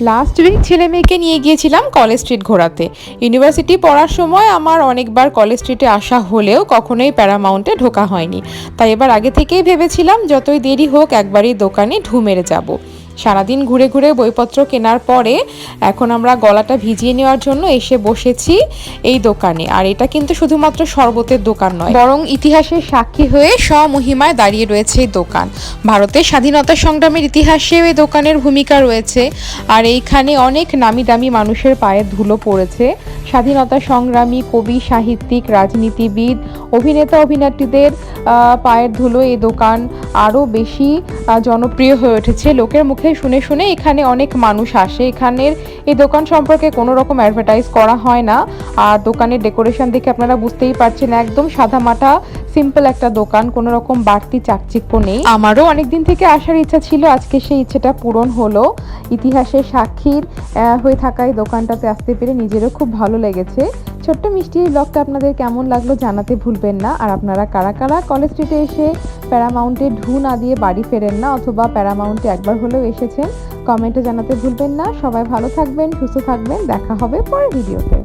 Last week ছেলে মেয়েকে নিয়ে গিয়েছিলাম কলেজ স্ট্রিট ঘোরাতে। ইউনিভার্সিটি পড়ার সময় আমার অনেকবার কলেজ স্ট্রিটে আসা হলেও কখনোই প্যারামাউন্টে ঢোকা হয়নি। তাই এবার আগে থেকেই ভেবেছিলাম, যতই দেরি হোক একবারই দোকানে ঢু মেরে যাব। সারাদিন ঘুরে ঘুরে বইপত্র কেনার পরে এখন আমরা গলাটা ভিজিয়ে নেওয়ার জন্য এসে বসেছি এই দোকানে। আর এটা কিন্তু শুধুমাত্র শরবতের দোকান নয়, বরং ইতিহাসের সাক্ষী হয়ে স্বমহিমায় দাঁড়িয়ে রয়েছে এই দোকান। ভারতের স্বাধীনতা সংগ্রামের ইতিহাসেও এই দোকানের ভূমিকা রয়েছে। আর এইখানে অনেক নামি দামি মানুষের পায়ের ধুলো পড়েছে। স্বাধীনতা সংগ্রামী, কবি, সাহিত্যিক, রাজনীতিবিদ, অভিনেতা, অভিনেত্রীদের পায়ের ধুলো এই দোকান আরও বেশি জনপ্রিয় হয়ে উঠেছে। লোকের মুখে শুনে শুনে এখানে অনেক মানুষ আসে। এখানের এই দোকান সম্পর্কে কোনো রকম অ্যাডভার্টাইজ করা হয় না। আর দোকানের ডেকোরেশন দেখে আপনারা বুঝতেই পারছেন, একদম সাদা সাদামাটা সিম্পল একটা দোকান, কোনো রকম বাড়তি চাকচিক্য নেই। আমারও অনেক দিন থেকে আসার ইচ্ছা ছিল, আজকে সেই ইচ্ছেটা পূরণ হলো। ইতিহাসের সাক্ষীর হয়ে থাকা এই দোকানটাতে আসতে পেরে নিজেরও খুব ভালো লেগেছে। ছোট্ট মিষ্টি এই ব্লগটা আপনাদের কেমন লাগল জানাতে ভুলবেন না। আর আপনারা কারা কারা কলেজ স্ট্রিটে এসে প্যারামাউন্টে ঢু না দিয়ে বাড়ি ফেরেন না, অথবা প্যারামাউন্টে একবার হলেও এসেছেন, কমেন্টে জানাতে ভুলবেন না। সবাই ভালো থাকবেন, সুস্থ থাকবেন। দেখা হবে পরের ভিডিওতে।